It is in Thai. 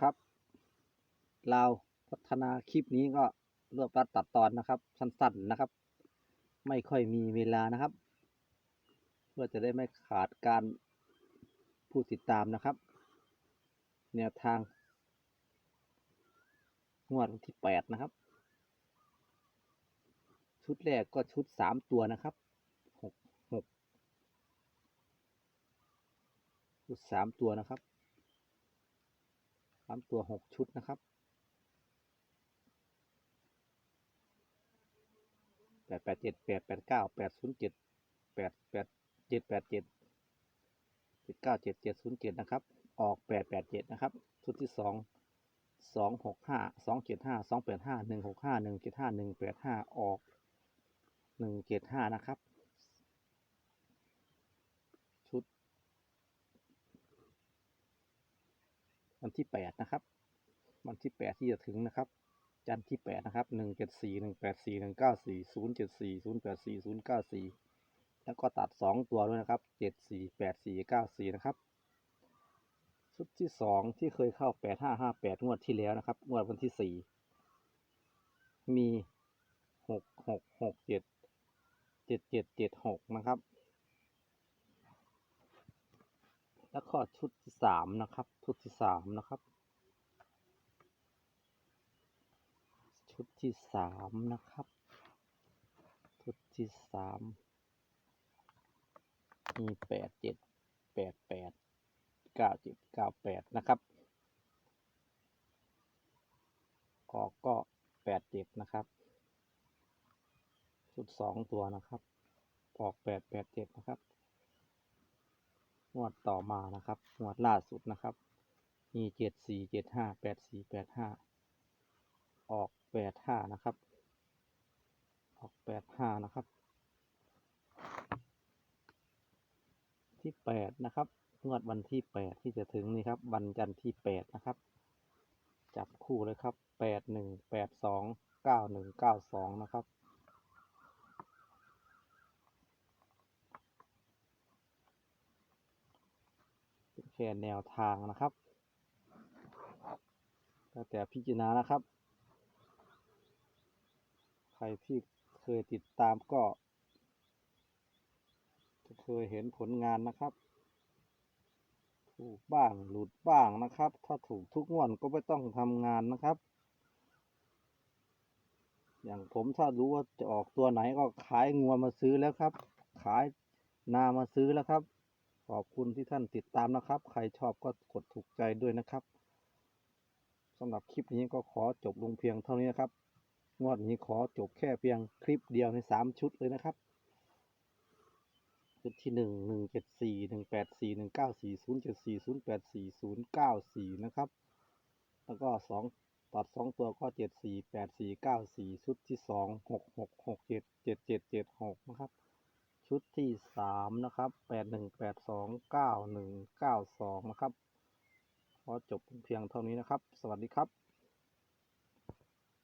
ครับเราพัฒนาคลิปนี้ก็รวบรัดตัดตอนนะครับ สั้นๆนะครับ ไม่ค่อยมีเวลานะครับ เพื่อจะได้ไม่ขาดการผู้ติดตามนะครับ แนวทางงวดวันที่แปดนะครับ ชุดแรกก็ชุดสามตัวนะครับหกหกชุดสามตัวนะครับามตัวหกชุดนะครับแปดแปดเจ็ดแปดแปดเก้าแปดศูนย์เจ็ดแปดแปดเจ็ดแปดเจ็ดเจ็ดเก้าเจ็ดเจ็ดศูนย์เจ็ดนะครับ ออกแปดแปดเจ็ดนะครับ ชุดที่สองสองหกห้าสองเจ็ดห้าสองแปดห้าหนึ่งหกห้าหนึ่งเจ็ดห้าหนึ่งแปดห้าออกหนึ่งเจ็ดห้านะครับ ชุด วันที่แปดนะครับ วันที่แปดที่จะถึงนะครับ จันทร์ที่แปดนะครับหนึ่งเจ็ดสี่หนึ่งแปดสี่หนึ่งเก้าสี่ศูนย์เจ็ดสี่ศูนย์แปดสี่ศูนย์เก้าสี่แล้วก็ตัดสองตัวด้วยนะครับเจ็ดสี่แปดสี่เก้าสี่นะครับ ชุดที่สองที่เคยเข้าแปดห้าห้าแปดงวดที่แล้วนะครับ งวดวันที่สี่มีหกหกหกเจ็ดเจ็ดเจ็ดเจ็ดหกนะครับ แล้วก็ชุดที่สามนะครับ ชุดที่สามนะครับ ชุดที่สามนะครับ ชุดที่สามมีแปดเจ็ดแปดแปดเก้าเจ็ดเก้าแปดนะครับออกก็แปดเจ็ดนะครับ ชุดสองตัวนะครับ ออกแปดแปดเจ็ดนะครับ งวดต่อมานะครับงวดล่าสุดนะครับ มีเจ็ดสี่เจ็ดห้าแปดสี่แปดห้าออกแปดห้านะครับ ออกแปดห้านะครับ ที่แปดนะครับงวดวันที่แปดที่จะถึงนี่ครับวันจันทร์ที่แปดนะครับ จับคู่เลยครับแปดหนึ่งแปดสองเก้าหนึ่งเก้าสองนะครับ เป็นแค่แนวทางนะครับแล้วแต่พิจารณานะครับ ใครที่เคยติดตามก็ จะเคยเห็นผลงานนะครับ ถูกบ้างหลุดบ้างนะครับ ถ้าถูกทุกงวดก็ไม่ต้องทำงานนะครับ อย่างผมถ้ารู้ว่าจะออกตัวไหนก็ขายงัวมาซื้อแล้วครับ ขายนามาซื้อแล้วครับ ขอบคุณที่ท่านติดตามนะครับ ใครชอบก็กดถูกใจด้วยนะครับสำหรับคลิปนี้ก็ขอจบลงเพียงเท่านี้นะครับ งวดนี้ขอจบแค่เพียงคลิปเดียวในสามชุดเลยนะครับ ชุดที่หนึ่งหนึ่งเจ็ดสี่หนึ่งแปดสี่หนึ่งเก้าสี่ศูนย์เจ็ดสี่ศูนย์แปดสี่ศูนย์เก้าสี่นะครับ แล้วก็สองตัดสองตัวก็เจ็ดสี่แปดสี่เก้าสี่ชุดที่สองหกหกหกเจ็ดเจ็ดเจ็ดเจ็ดหกนะครับ ชุดที่สามนะครับแปดหนึ่งแปดสองเก้าหนึ่งเก้าสองนะครับ ขอจบเพียงเท่านี้นะครับ สวัสดีครับ